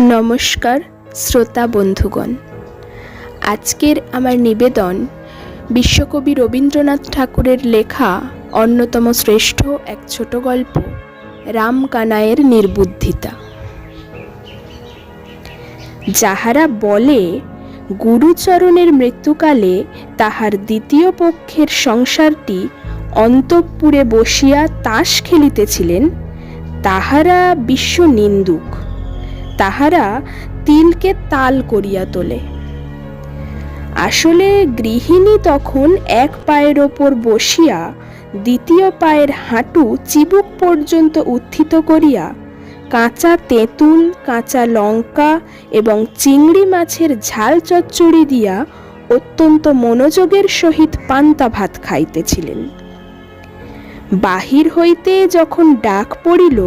নমস্কার, শ্রোতা বন্ধুগণ। আজকের আমার নিবেদন বিশ্বকবি রবীন্দ্রনাথ ঠাকুরের লেখা অন্যতম শ্রেষ্ঠ এক ছোট গল্প, রাম কানায়ের নির্বুদ্ধিতা। যাহারা বলে, গুরুচরণের মৃত্যুকালে তাহার দ্বিতীয় পক্ষের সংসারটি অন্তঃপুরে বসিয়া তাস খেলিতেছিলেন, তাহারা বিশ্ব নিন্দুক। তাহারা তিলকে তাল করিয়া তোলে। আসলে গৃহিণী তখন এক পায়ের ওপর বসিয়া দ্বিতীয় পায়ের হাঁটু চিবুক পর্যন্ত উত্থিত করিয়া কাঁচা তেঁতুল, কাঁচা লঙ্কা এবং চিংড়ি মাছের ঝাল চচ্চড়ি দিয়া অত্যন্ত মনোযোগের সহিত পান্তা ভাত খাইতেছিলেন। বাহির হইতে যখন ডাক পড়িল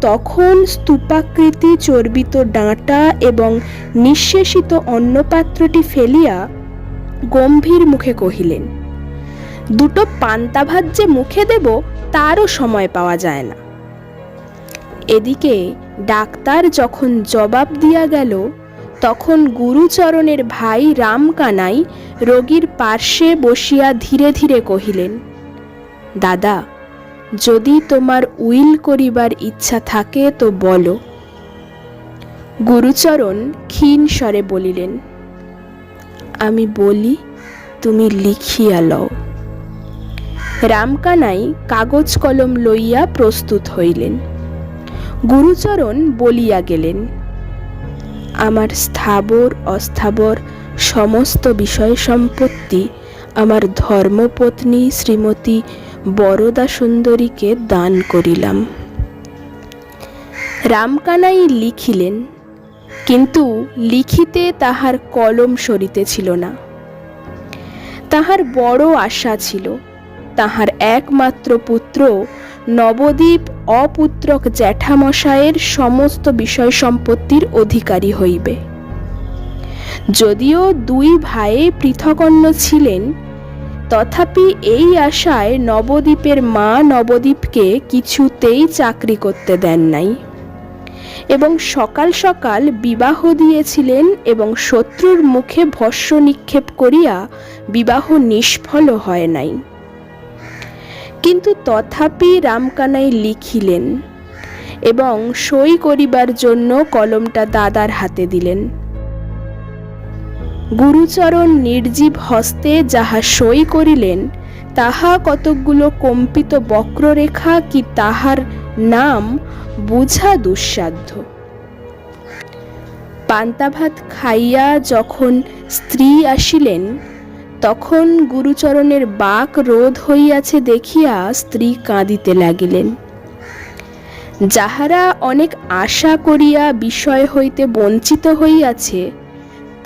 তখন স্তূপাকৃতি চর্বিত ডাঁটা এবং নিঃশেষিত অন্নপাত্রটি ফেলিয়া গম্ভীর মুখে কহিলেন, দুটো পান্তা ভাত যে মুখে দেব, তারও সময় পাওয়া যায় না। এদিকে ডাক্তার যখন জবাব দিয়া গেল, তখন গুরুচরণের ভাই রামকানাই রোগীর পার্শ্বে বসিয়া ধীরে ধীরে কহিলেন, দাদা যদি তোমার উইল করিবার ইচ্ছা থাকে তো বলো। গুরুচরণ ক্ষীণ স্বরে বলিলেন, আমি বলি, তুমি লিখিয়া লও। রামকানাই কাগজ কলম লইয়া প্রস্তুত হইলেন। গুরুচরণ বলিয়া গেলেন, আমার স্থাবর, অস্থাবর সমস্ত বিষয় সম্পত্তি আমার ধর্মপত্নী শ্রীমতী বরদা সুন্দরীকে দান করিলাম। রামকানাই লিখিলেন, কিন্তু লিখিতে তাহার কলম সরিতেছিল না। তাহার বড় আশা ছিল, তাহার একমাত্র পুত্র নবদ্বীপ অপুত্রক জ্যাঠামশায়ের সমস্ত বিষয় সম্পত্তির অধিকারী হইবে। যদিও দুই ভাইয়ে পৃথকন্য ছিলেন তথাপি এই আশায় নবদ্বীপের মা নবদ্বীপকে কিছুতেই চাকরি করতে দেন নাই। এবং সকাল সকাল বিবাহ দিয়েছিলেন এবং শত্রুর মুখে ভস্য নিক্ষেপ করিয়া বিবাহ নিষ্ফল হয় নাই। কিন্তু তথাপি রামকানাই লিখিলেন এবং সই করিবার জন্য কলমটা দাদার হাতে দিলেন। গুরুচরণ নির্জীব হস্তে যাহা সই করিলেন, তাহা কতকগুলো কম্পিত বক্ররেখা কি তাহার নাম বুঝা দুঃসাধ্য। পান্তাভাত খাইয়া যখন স্ত্রী আসিলেন, তখন গুরুচরণের বাক রোধ হইয়াছে দেখিয়া স্ত্রী কাঁদিতে লাগিলেন। যাহারা অনেক আশা করিয়া বিষয় হইতে বঞ্চিত হইয়াছে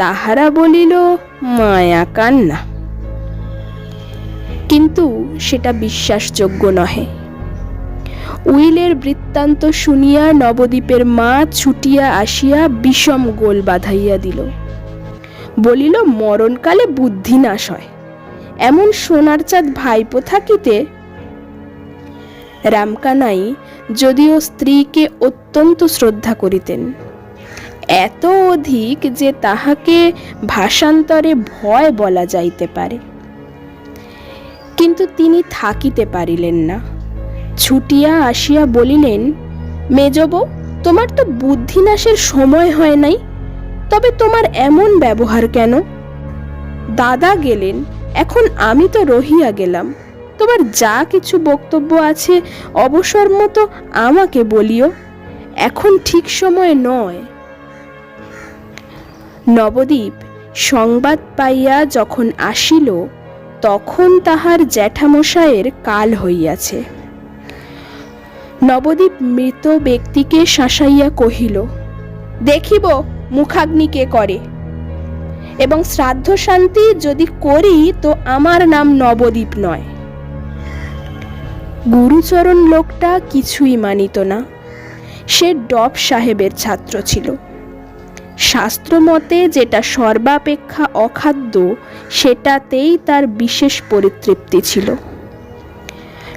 তাহারা বলিল, মায়া কান্না। কিন্তু সেটা বিশ্বাসযোগ্য নহে। উইলের বৃত্তান্ত শুনিয়া নবদ্বীপের মা ছুটিয়া আসিয়া বিষম গোল বাঁধাইয়া দিল। বলিল, মরণকালে বুদ্ধি নাশ হয়। এমন সোনার চাঁদ ভাইপো থাকিতে? রামকানাই যদিও স্ত্রীকে অত্যন্ত শ্রদ্ধা করিতেন। এত অধিক যে তাহাকে ভাষান্তরে ভয় বলা যাইতে পারে। কিন্তু তিনি থাকিতে পারিলেন না। ছুটিয়া আসিয়া বলিলেন, মেজব, তোমার তো বুদ্ধিনাশের সময় হয় নাই, তবে তোমার এমন ব্যবহার কেন? দাদা গেলেন, এখন আমি তো রহিয়া গেলাম। তোমার যা কিছু বক্তব্য আছে অবসর মতো আমাকে বলিও। এখন ঠিক সময় নয়। নবদ্বীপ সংবাদ পাইয়া যখন আসিল, তখন তাহার জ্যাঠামশায়ের কাল হইয়াছে। নবদ্বীপ মৃত ব্যক্তিকে শাসাইয়া কহিল, দেখিব মুখাগ্নি কে করে। এবং শ্রাদ্ধ শান্তি যদি করি, তো আমার নাম নবদ্বীপ নয়। গুরুচরণ লোকটা কিছুই মানিত না। সে ডব সাহেবের ছাত্র ছিল। শাস্ত্রমতে যেটা সর্বাপেক্ষা অখাদ্য, সেটাতেই তার বিশেষ পরিতৃপ্তি ছিল।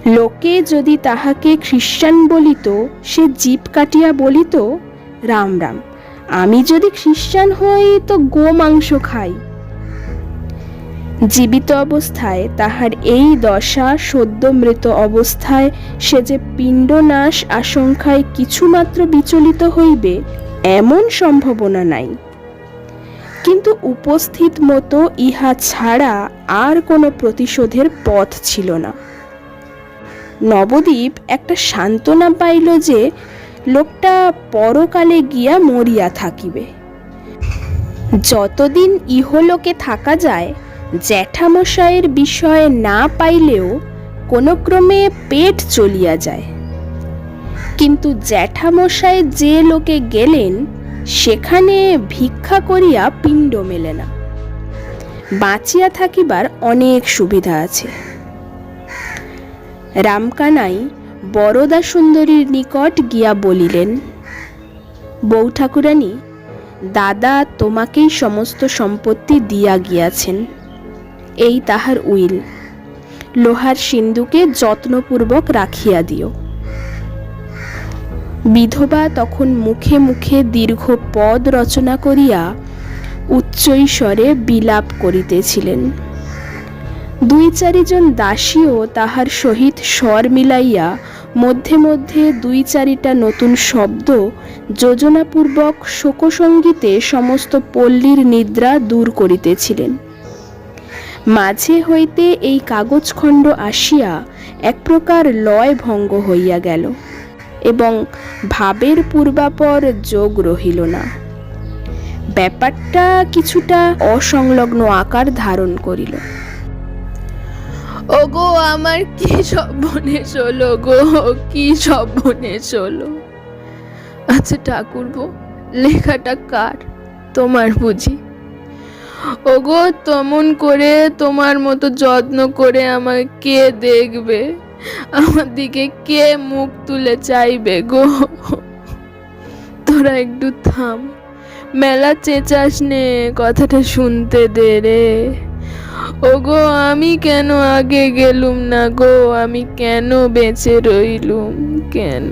লোকে যদি তাহাকে খ্রিস্টান বলিত, সে জীব কাটিয়া বলিত, রাম রাম, আমি যদি খ্রিস্টান হই তো গো মাংস খাই। জীবিত অবস্থায় তাহার এই দশা সদ্য মৃত অবস্থায় সে যে পিণ্ডনাশ আশঙ্কায় কিছুমাত্র বিচলিত হইবে এমন সম্ভাবনা নাই। কিন্তু উপস্থিত মতো ইহা ছাড়া আর কোনো প্রতিশোধের পথ ছিল না। নবদ্বীপ একটা সান্ত্বনা পাইল যে, লোকটা পরকালে গিয়া মরিয়া থাকিবে। যতদিন ইহলোকে থাকা যায় জ্যাঠামশাইয়ের বিষয় না পাইলেও কোনো ক্রমে পেট চলিয়া যায়। কিন্তু জ্যাঠামশাই যে লোকে গেলেন, সেখানে ভিক্ষা করিয়া পিণ্ড মেলে না। বাঁচিয়া থাকিবার অনেক সুবিধা আছে। রামকানাই বরদা সুন্দরীর নিকট গিয়া বলিলেন, বউ ঠাকুরানী, দাদা তোমাকেই সমস্ত সম্পত্তি দিয়া গিয়াছেন। এই তাহার উইল। লোহার সিন্ধুকে যত্নপূর্বক রাখিয়া দিও। বিধবা তখন মুখে মুখে দীর্ঘ পদ রচনা করিয়া উচ্চৈস্বরে বিলাপ করিতেছিলেন। দুই চারিজন দাসীও তাহার সহিত স্বর মিলাইয়া মধ্যে মধ্যে দুই চারিটা নতুন শব্দ যোজনাপূর্বক শোকসঙ্গীতে সমস্ত পল্লীর নিদ্রা দূর করিতেছিলেন। মাঝে হইতে এই কাগজখণ্ড আসিয়া এক প্রকার লয় ভঙ্গ হইয়া গেল। এবং ভাবের পূর্বাপর যোগ রহিল না। ব্যাপারটা কিছুটা অসংলগ্ন আকার ধারণ করিল। ওগো, আমার কি সর্বনেশ হলো গো, কি সর্বনেশ হলো আচ্ছা ঠাকুরবো লেখাটা কার? তোমার বুঝি। ওগো, তেমন করে তোমার মতো যত্ন করে আমাকে কে দেখবে? আমার দিকে কে মুখ তুলে চাইবে গো? তোরা একটু থাম। মেলা চেঁচাস নে কথাটা শুনতে দে রে। ওগো, আমি কেন আগে গেলুম না গো? আমি কেন বেঁচে রইলুম? কেন?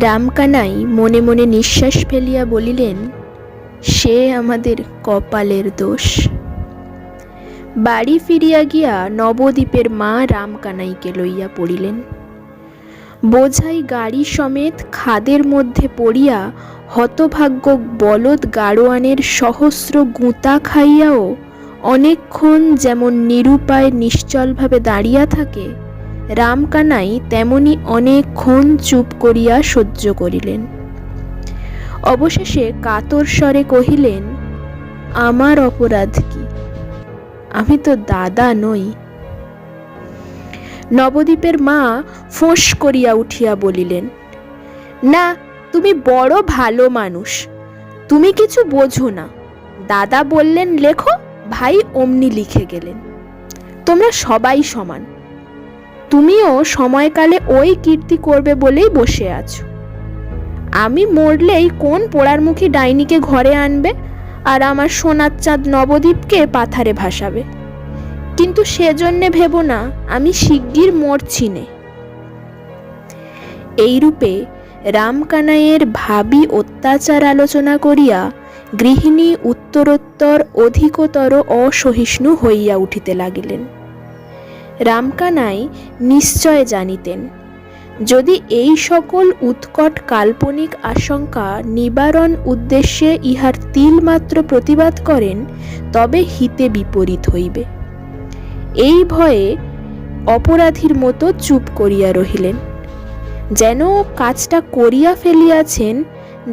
রামকানাই মনে মনে নিঃশ্বাস ফেলিয়া বলিলেন, সে আমাদের কপালের দোষ। বাড়ি ফিরিয়া গিয়া নবদ্বীপের মা রামকানাইকে লইয়া পড়িলেন। বোঝাই গাড়ি সমেত খাদের মধ্যে পড়িয়া হতভাগ্য বলদ গাড়োয়ানের সহস্র গুঁতা খাইয়াও অনেকক্ষণ যেমন নিরুপায় নিশ্চলভাবে দাঁড়িয়া থাকে, রামকানাই তেমনি অনেকক্ষণ চুপ করিয়া সহ্য করিলেন। অবশেষে কাতর স্বরে কহিলেন, আমার অপরাধ কি? আমি তো দাদা নই। নবদ্বীপের মা ফোঁস করিয়া উঠিয়া বলিলেন, না, তুমি বড় ভালো মানুষ। তুমি কিছু বোঝো না। দাদা বললেন, লেখো, ভাই অমনি লিখে গেলেন। তোমরা সবাই সমান। তুমিও সময়কালে ওই কীর্তি করবে বলেই বসে আছো। আমি মরলেই কোন পোড়ার মুখী ডাইনিকে ঘরে আনবে? আর আমার সোনার চাঁদ নবদ্বীপকে পাথারে ভাসাবে। কিন্তু সেজন্যে ভেবো না, আমি শিগগির মরছি নে। এইরূপে রামকানাইয়ের ভাবি অত্যাচার আলোচনা করিয়া গৃহিণী উত্তরোত্তর অধিকতর অসহিষ্ণু হইয়া উঠিতে লাগিলেন। রামকানাই নিশ্চয় জানিতেন যদি এই সকল উৎকট কাল্পনিক আশঙ্কা নিবারণ উদ্দেশ্যে ইহার তিলমাত্র প্রতিবাদ করেন, তবে হিতে বিপরীত হইবে। এই ভয়ে অপরাধীর মতো চুপ করিয়া রহিলেন। যেন কাজটা করিয়া ফেলিয়াছেন,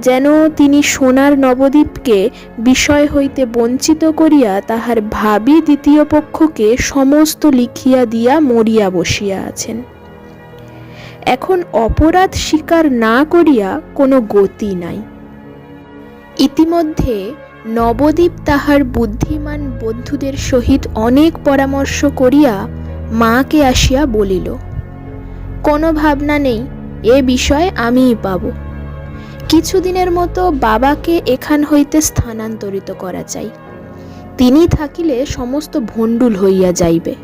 যেন তিনি সোনার নবদ্বীপকে বিষয় হইতে বঞ্চিত করিয়া তাহার ভাবি দ্বিতীয় পক্ষকে সমস্ত লিখিয়া দিয়া মরিয়া বসিয়া আছেন। এখন অপরাধ স্বীকার না করিয়া কোনো গতি নাই। ইতিমধ্যে নবদ্বীপ তাহার বুদ্ধিমান বন্ধুদের সহিত অনেক পরামর্শ করিয়া মাকে আসিয়া বলিল, কোনো ভাবনা নেই, এ বিষয়ে আমিই পাব। কিছুদিনের মতো বাবাকে এখান হইতে স্থানান্তরিত করা চাই। তিনি থাকিলে সমস্ত ভণ্ডুল হইয়া যাইবে।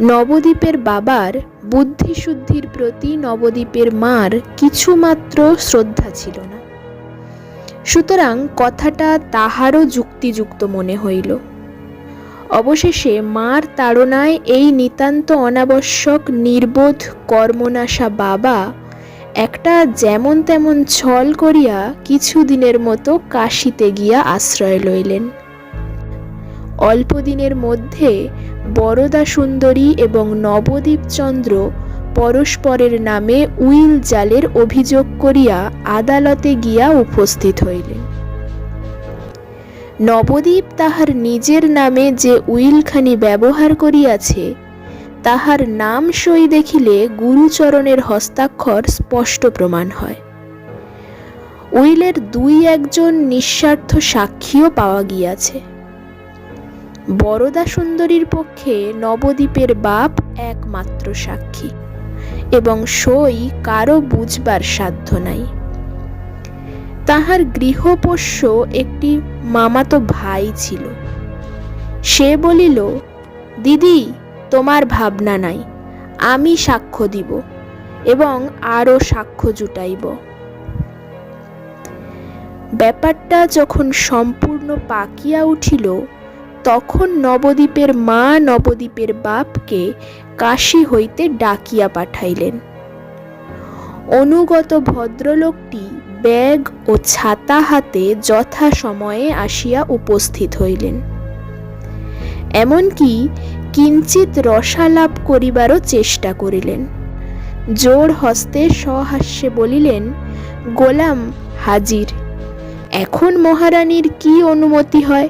নবদ্বীপের বাবার বুদ্ধিশুদ্ধির প্রতি নবদ্বীপের মার কিছুমাত্র শ্রদ্ধা ছিল না। সুতরাং কথাটা তাহারও যুক্তিযুক্ত মনে হইল। অবশেষে মার তাড়নায় এই নিতান্ত অনাবশ্যক, নির্বোধ কর্মনাশা বাবা একটা যেমন তেমন ছল করিয়া কিছুদিনের মতো কাশিতে গিয়া আশ্রয় লইলেন। অল্পদিনের মধ্যে বরদা সুন্দরী এবং নবদ্বীপচন্দ্র পরস্পরের নামে উইল জালের অভিযোগ করিয়া আদালতে গিয়া উপস্থিত হইলেন। নবদ্বীপ তাহার নিজের নামে যে উইলখানি ব্যবহার করিয়াছে, তাহার নাম সই দেখিলে গুরুচরণের হস্তাক্ষর স্পষ্ট প্রমাণ হয়। উইলের দুই একজন নিঃস্বার্থ সাক্ষীও পাওয়া গিয়াছে। বরদা সুন্দরীর পক্ষে নবদ্বীপের বাপ একমাত্র সাক্ষী, এবং সই কারও বুঝবার সাধ্য নাই। তাহার গৃহপোষ্য একটি মামাতো ভাই ছিল। সে বলিল, দিদি, তোমার ভাবনা নাই, আমি সাক্ষ্য দিব এবং আরও সাক্ষ্য জুটাইব। ব্যাপারটা যখন সম্পূর্ণ পাকিয়া উঠিল তখন নবদ্বীপের মা নবদ্বীপের বাপকে কাশী হইতে ডাকিয়া পাঠাইলেন। অনুগত ভদ্রলোকটি ব্যাগ ও ছাতা হাতে যথা সময়ে আসিয়া উপস্থিত হইলেন। এমনকি কিঞ্চিত রসালাপ করিবারও চেষ্টা করিলেন। জোর হস্তে সহাস্যে বলিলেন, গোলাম হাজির, এখন মহারানীর কি অনুমতি হয়?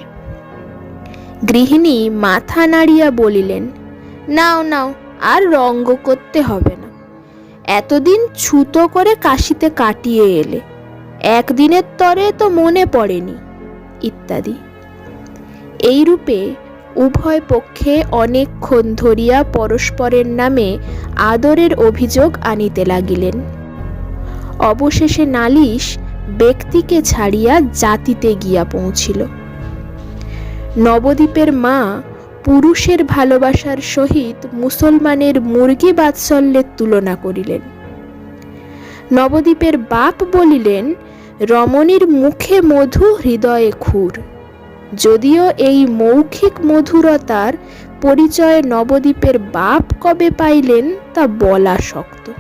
গৃহিণী মাথা নাড়িয়া বলিলেন, নাও নাও, আর রঙ্গ করতে হবে না। এতদিন ছুতো করে কাশিতে কাটিয়ে এলে, একদিনের তরে তো মনে পড়েনি। ইত্যাদি। এইরূপে উভয় পক্ষে অনেকক্ষণ ধরিয়া পরস্পরের নামে আদরের অভিযোগ আনিতে লাগিলেন। অবশেষে নালিশ ব্যক্তিকে ছাড়িয়া জাতিতে গিয়া পৌঁছিল। নবদ্বীপের মা পুরুষের ভালোবাসার সহিত মুসলমানের মুরগি বাৎসল্যের তুলনা করিলেন। নবদ্বীপের বাপ বলিলেন, রমণীর মুখে মধু, হৃদয়ে খুর যদিও এই মৌখিক মধুরতার পরিচয় নবদ্বীপের বাপ কবে পাইলেন তা বলা শক্ত।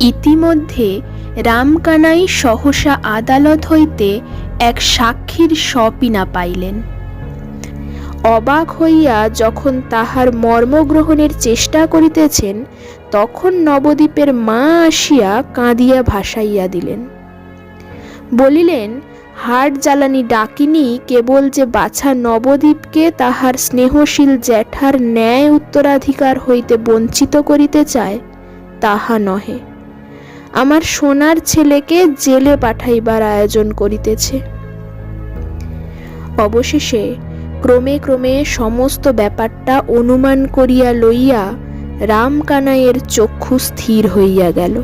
ইতিমধ্যে রামকানাই সহসা আদালত হইতে এক সাক্ষীর সপিনা পাইলেন। অবাক হইয়া যখন তাহার মর্মগ্রহণের চেষ্টা করিতেছেন, তখন নবদ্বীপের মা আসিয়া কাঁদিয়া ভাসাইয়া দিলেন। বলিলেন, হাট জ্বালানি ডাকিনি, কেবল যে বাছা নবদ্বীপকে তাহার স্নেহশীল জ্যাঠার ন্যায় উত্তরাধিকার হইতে বঞ্চিত করিতে চায়, তাহা নহে। আমার সোনার ছেলেকে জেলে পাঠাইবার আয়োজন করিতেছে। অবশেষে ক্রমে ক্রমে সমস্ত ব্যাপারটা অনুমান করিয়া লইয়া রামকানাইয়ের চক্ষু স্থির হইয়া গেল।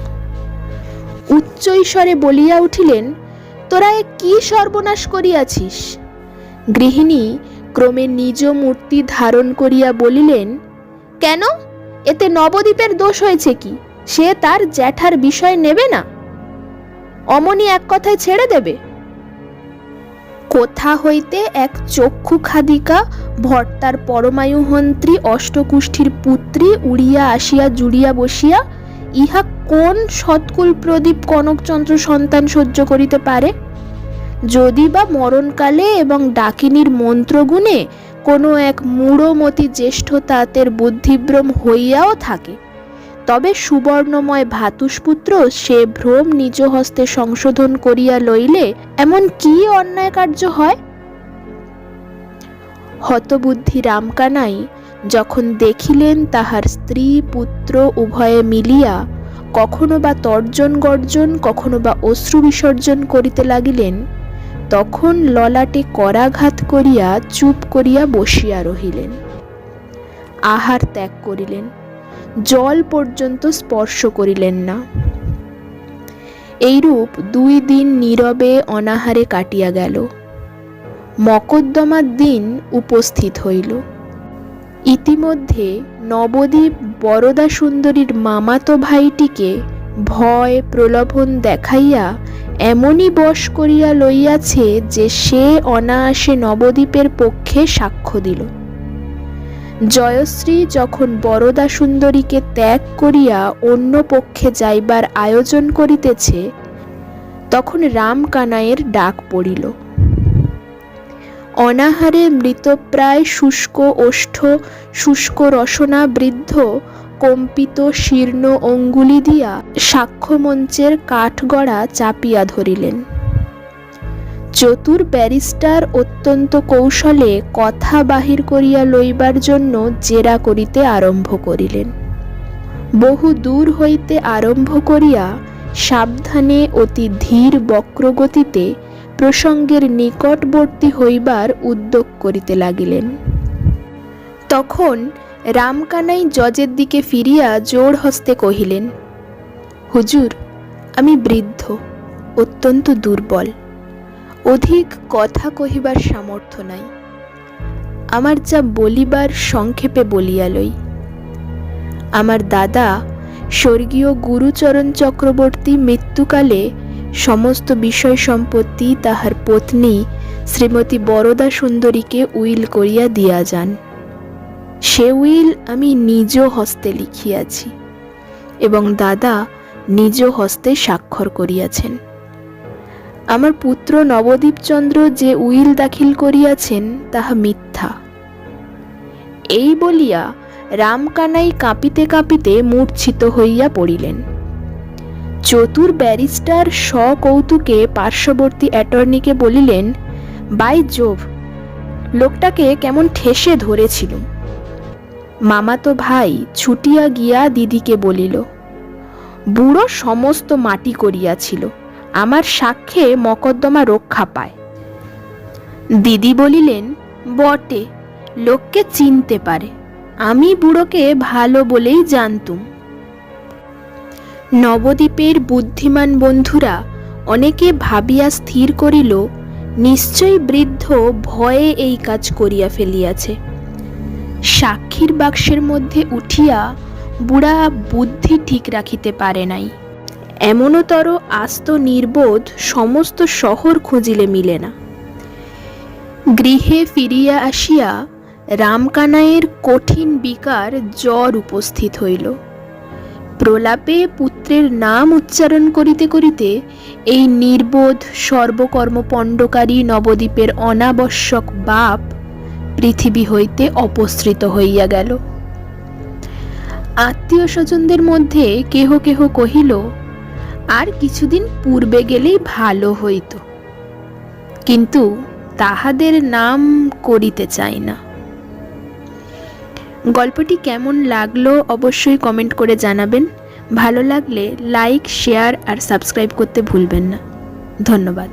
উচ্চৈস্বরে বলিয়া উঠিলেন, তোরা কি সর্বনাশ করিয়াছিস? গৃহিণী ক্রমে নিজ মূর্তি ধারণ করিয়া বলিলেন, কেন? এতে নবদ্বীপের দোষ হয়েছে কি? সে তার জ্যাঠার বিষয় নেবে না। অমনি এক কথায় ছেড়ে দেবে। কোথা হইতে এক চক্ষু খাদিকা ভর্তার পরমায়ুহন্ত্রী অষ্টকুষ্ঠীর পুত্রী উড়িয়া আসিয়া জুড়িয়া বসিয়া ইহা কোন সৎকুল প্রদীপ কনকচন্দ্র সন্তান সহ্য করিতে পারে? যদি বা মরণকালে এবং ডাকিনীর মন্ত্রগুণে কোনো এক মূঢ়মতি জ্যেষ্ঠ তাঁতের বুদ্ধিভ্রম হইয়াও থাকে তবে সুবর্ণময় ভাতুষপুত্র সে ভ্রম নিজ হস্তে সংশোধন করিয়া লইলে এমন কি অন্যায় কার্য হয়? হতবুদ্ধি রামকানাই যখন দেখিলেন তাহার স্ত্রী পুত্র উভয়ে মিলিয়া, কখনো বা তর্জন গর্জন, কখনো বা অশ্রু বিসর্জন করিতে লাগিলেন, তখন ললাটে করাঘাত করিয়া চুপ করিয়া বসিয়া রহিলেন। আহার ত্যাগ করিলেন। জল পর্যন্ত স্পর্শ করিলেন না। এইরূপ দুই দিন নীরবে অনাহারে কাটিয়া গেল। মকদ্দমার দিন উপস্থিত হইল। ইতিমধ্যে নবদ্বীপ বরদা সুন্দরীর মামাতো ভাইটিকে ভয় প্রলোভন দেখাইয়া এমনই বশ করিয়া লইয়াছে যে সে অনায়াসে নবদ্বীপের পক্ষে সাক্ষ্য দিল। জয়শ্রী যখন বরদা সুন্দরীকে ত্যাগ করিয়া অন্য পক্ষে যাইবার আয়োজন করিতেছে, তখন রামকানাইয়ের ডাক পড়িল। অনাহারে মৃতপ্রায় শুষ্ক ওষ্ঠ শুষ্ক রসনা বৃদ্ধ কম্পিত শীর্ণ অঙ্গুলি দিয়া সাক্ষ্যমঞ্চের কাঠগড়া চাপিয়া ধরিলেন। চতুর ব্যারিস্টার অত্যন্ত কৌশলে কথা বাহির করিয়া লইবার জন্য জেরা করিতে আরম্ভ করিলেন। বহু দূর হইতে আরম্ভ করিয়া সাবধানে অতি ধীর বক্রগতিতে প্রসঙ্গের নিকটবর্তী হইবার উদ্যোগ করিতে লাগিলেন। তখন রামকানাই জজের দিকে ফিরিয়া জোর হস্তে কহিলেন, হুজুর, আমি বৃদ্ধ, অত্যন্ত দুর্বল। অধিক কথা কহিবার সামর্থ্য নাই। আমার যা বলিবার সংক্ষেপে বলিয়া লই। আমার দাদা স্বর্গীয় গুরুচরণ চক্রবর্তী মৃত্যুকালে সমস্ত বিষয় সম্পত্তি তাহার পত্নী শ্রীমতী বরদা সুন্দরীকে উইল করিয়া দিয়া যান। সে উইল আমি নিজ হস্তে লিখিয়াছি এবং দাদা নিজ হস্তে স্বাক্ষর করিয়াছেন। আমার পুত্র নবদ্বীপচন্দ্র যে উইল দাখিল করিয়াছেন, তাহা মিথ্যা। এই বলিয়া রামকানাই কাঁপিতে কাঁপিতে মূর্ছিত হইয়া পড়িলেন। চতুর ব্যারিস্টার সকৌতুকে পার্শ্ববর্তী অ্যাটর্নিকে বলিলেন, বাই জোভ, লোকটাকে কেমন ঠেসে ধরেছিল মামাতো ভাই ছুটিয়া গিয়া দিদিকে বলিল, বুড়ো সমস্ত মাটি করিয়াছিল। আমার সাক্ষ্যে মকদ্দমা রক্ষা পায়। দিদি বলিলেন, বটে, লোককে চিনতে পারে। আমি বুড়োকে ভালো বলেই জানতুম। নবদ্বীপের বুদ্ধিমান বন্ধুরা অনেকে ভাবিয়া স্থির করিল, নিশ্চয়ই বৃদ্ধ ভয়ে এই কাজ করিয়া ফেলিয়াছে। সাক্ষীর বাক্সের মধ্যে উঠিয়া বুড়া বুদ্ধি ঠিক রাখিতে পারে নাই। এমনতর আস্ত নির্বোধ সমস্ত শহর খুঁজিলে মিলে না। গৃহে ফিরিয়া আসিয়া রামকানাইয়ের কঠিন বিকার জ্বর উপস্থিত হইল। প্রলাপে পুত্রের নাম উচ্চারণ করিতে করিতে এই নির্বোধ সর্বকর্মপণ্ডকারী নবদ্বীপের অনাবশ্যক বাপ পৃথিবী হইতে অপসৃত হইয়া গেল। আত্মীয় স্বজনদের মধ্যে কেহ কেহ কহিল আর কিছুদিন পূর্বে গেলেই ভালো হইত। কিন্তু তাহাদের নাম করিতে চাই না। গল্পটি কেমন লাগল অবশ্যই কমেন্ট করে জানাবেন। ভালো লাগলে লাইক, শেয়ার আর সাবস্ক্রাইব করতে ভুলবেন না। ধন্যবাদ।